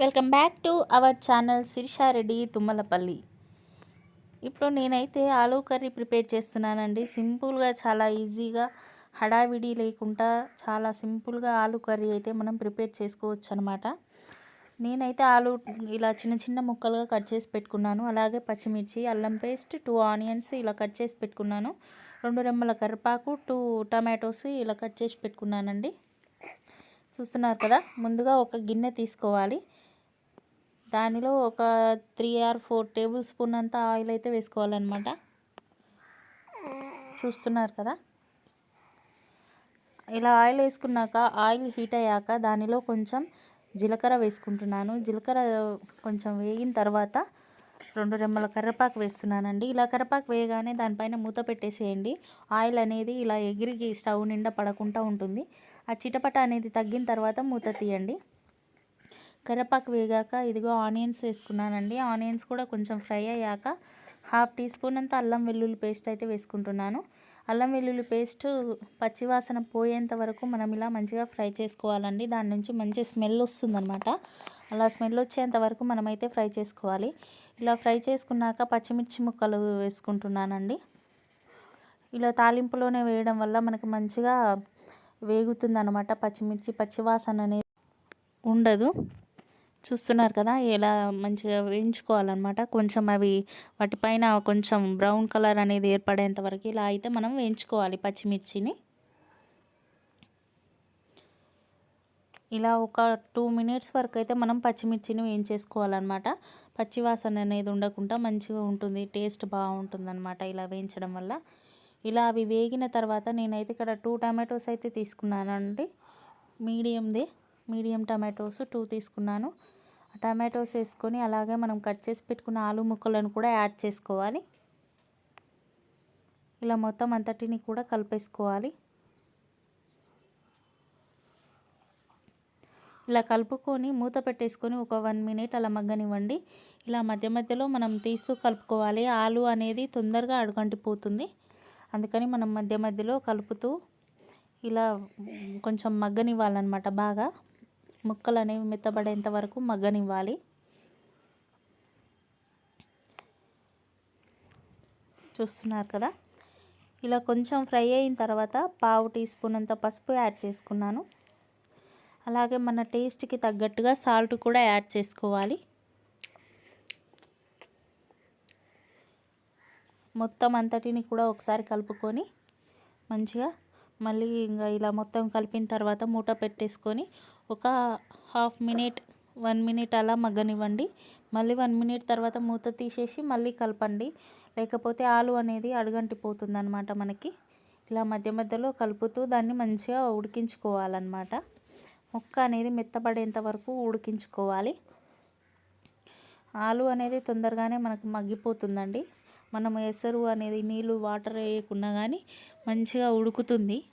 Welcome back to our channel Sirisha Reddy Tummalapalli. ఇప్పుడు నేనైతే aloo curry prepare చేస్తున్నానండి. సింపుల్గా చాలా ఈజీగా హడావిడి లేకుండా చాలా సింపుల్గా ఆలూ కర్రీ అయితే మనం ప్రిపేర్ చేసుకోవచ్చు అనమాట నేనైతే ఆలు ఇలా చిన్న చిన్న ముక్కలుగా కట్ చేసి పెట్టుకున్నాను. అలాగే పచ్చిమిర్చి అల్లం పేస్ట్ టూ ఆనియన్స్ ఇలా కట్ చేసి పెట్టుకున్నాను. రెండు రెమ్మల కరివేపాకు టూ టమాటోస్ ఇలా కట్ చేసి పెట్టుకున్నానండి. చూస్తున్నారు కదా? ముందుగా ఒక గిన్నె తీసుకోవాలి. దానిలో ఒక three or four tablespoon అంత ఆయిల్ అయితే వేసుకోవాలన్నమాట. చూస్తున్నారు కదా? ఇలా ఆయిల్ వేసుకున్నాక ఆయిల్ హీట్ అయ్యాక దానిలో కొంచెం జీలకర్ర వేసుకుంటున్నాను. జీలకర్ర కొంచెం వేగిన తర్వాత రెండు రెమ్మల కర్రపాకు వేస్తున్నానండి. ఇలా కర్రపాకు వేయగానే దానిపైన మూత పెట్టేసేయండి. ఆయిల్ అనేది ఇలా ఎగిరికి స్టవ్ నిండా పడకుండా ఉంటుంది. ఆ చిటపట అనేది తగ్గిన తర్వాత మూత తీయండి. కరివేపాకు వేగాక ఇదిగో ఆనియన్స్ వేసుకున్నానండి. ఆనియన్స్ కూడా కొంచెం ఫ్రై అయ్యాక హాఫ్ టీ స్పూన్ అంత అల్లం వెల్లుల్లి పేస్ట్ అయితే వేసుకుంటున్నాను. అల్లం వెల్లుల్లి పేస్ట్ పచ్చివాసన పోయేంత వరకు మనం ఇలా మంచిగా ఫ్రై చేసుకోవాలండి. దాని నుంచి మంచి స్మెల్ వస్తుందన్నమాట. అలా స్మెల్ వచ్చేంత వరకు మనమైతే ఫ్రై చేసుకోవాలి. ఇలా ఫ్రై చేసుకున్నాక పచ్చిమిర్చి ముక్కలు వేసుకుంటున్నానండి. ఇలా తాలింపులోనే వేయడం వల్ల మనకు మంచిగా వేగుతుంది అనమాట పచ్చిమిర్చి పచ్చివాసన అనేది ఉండదు. చూస్తున్నారు కదా ఎలా మంచిగా వేయించుకోవాలన్నమాట. కొంచెం అవి వాటిపైన కొంచెం బ్రౌన్ కలర్ అనేది ఏర్పడేంత వరకు ఇలా అయితే మనం వేయించుకోవాలి పచ్చిమిర్చిని. ఇలా ఒక టూ మినిట్స్ వరకు అయితే మనం పచ్చిమిర్చిని వేయించేసుకోవాలన్నమాట. పచ్చివాసన అనేది ఉండకుండా మంచిగా ఉంటుంది టేస్ట్ బాగుంటుంది అనమాట ఇలా వేయించడం వల్ల. ఇలా అవి వేగిన తర్వాత నేనైతే ఇక్కడ టూ టమాటోస్ అయితే తీసుకున్నానండి మీడియంది. మీడియం టమాటోస్ టూ తీసుకున్నాను. టమాటోస్ వేసుకొని అలాగే మనం కట్ చేసి పెట్టుకున్న ఆలు ముక్కలను కూడా యాడ్ చేసుకోవాలి. ఇలా మొత్తం అంతటిని కూడా కలిపేసుకోవాలి. ఇలా కలుపుకొని మూత పెట్టేసుకొని ఒక వన్ మినిట్ అలా మగ్గనివ్వండి. ఇలా మధ్య మధ్యలో మనం తీస్తూ కలుపుకోవాలి. ఆలు అనేది తొందరగా అడుగంటిపోతుంది. అందుకని మనం మధ్య మధ్యలో కలుపుతూ ఇలా కొంచెం మగ్గనివ్వాలన్నమాట బాగా. ముక్కలు అనేవి మెత్తబడేంత వరకు మగ్గనివ్వాలి. చూస్తున్నారు కదా? ఇలా కొంచెం ఫ్రై అయిన తర్వాత పావు టీ స్పూన్ అంత పసుపు యాడ్ చేసుకున్నాను. అలాగే మన టేస్ట్కి తగ్గట్టుగా సాల్ట్ కూడా యాడ్ చేసుకోవాలి. మొత్తం అంతటిని కూడా ఒకసారి కలుపుకొని మంచిగా మళ్ళీ ఇంకా ఇలా మొత్తం కలిపిన తర్వాత మూట పెట్టేసుకొని ఒక హాఫ్ మినిట్ వన్ మినిట్ అలా మగ్గనివ్వండి. మళ్ళీ వన్ మినిట్ తర్వాత మూత తీసేసి మళ్ళీ కలపండి. లేకపోతే ఆలు అనేది అడుగంటిపోతుంది అనమాట మనకి. ఇలా మధ్య మధ్యలో కలుపుతూ దాన్ని మంచిగా ఉడికించుకోవాలన్నమాట ముక్క అనేది మెత్తపడేంత వరకు ఉడికించుకోవాలి. ఆలు అనేది తొందరగానే మనకు మగ్గిపోతుందండి. మనం ఎసరు అనేది నీళ్ళు వాటర్ వేయకుండా కానీ మంచిగా ఉడుకుతుంది.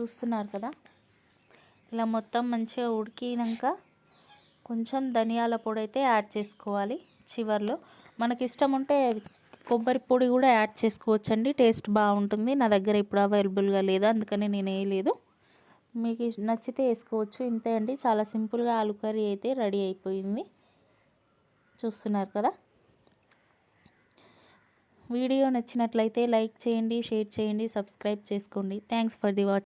చూస్తున్నారు కదా? ఇలా మొత్తం మంచిగా ఉడికినాక కొంచెం ధనియాల పొడి అయితే యాడ్ చేసుకోవాలి చివర్లో. మనకి ఇష్టం ఉంటే కొబ్బరి పొడి కూడా యాడ్ చేసుకోవచ్చండి. టేస్ట్ బాగుంటుంది. నా దగ్గర ఇప్పుడు అవైలబుల్గా లేదు. అందుకని నేను వేయలేదు. మీకు నచ్చితే వేసుకోవచ్చు. ఇంతే అండి. చాలా సింపుల్గా ఆలు కర్రీ అయితే రెడీ అయిపోయింది. చూస్తున్నారు కదా? వీడియో నచ్చినట్లయితే లైక్ చేయండి షేర్ చేయండి సబ్స్క్రైబ్ చేసుకోండి. Thanks for the watch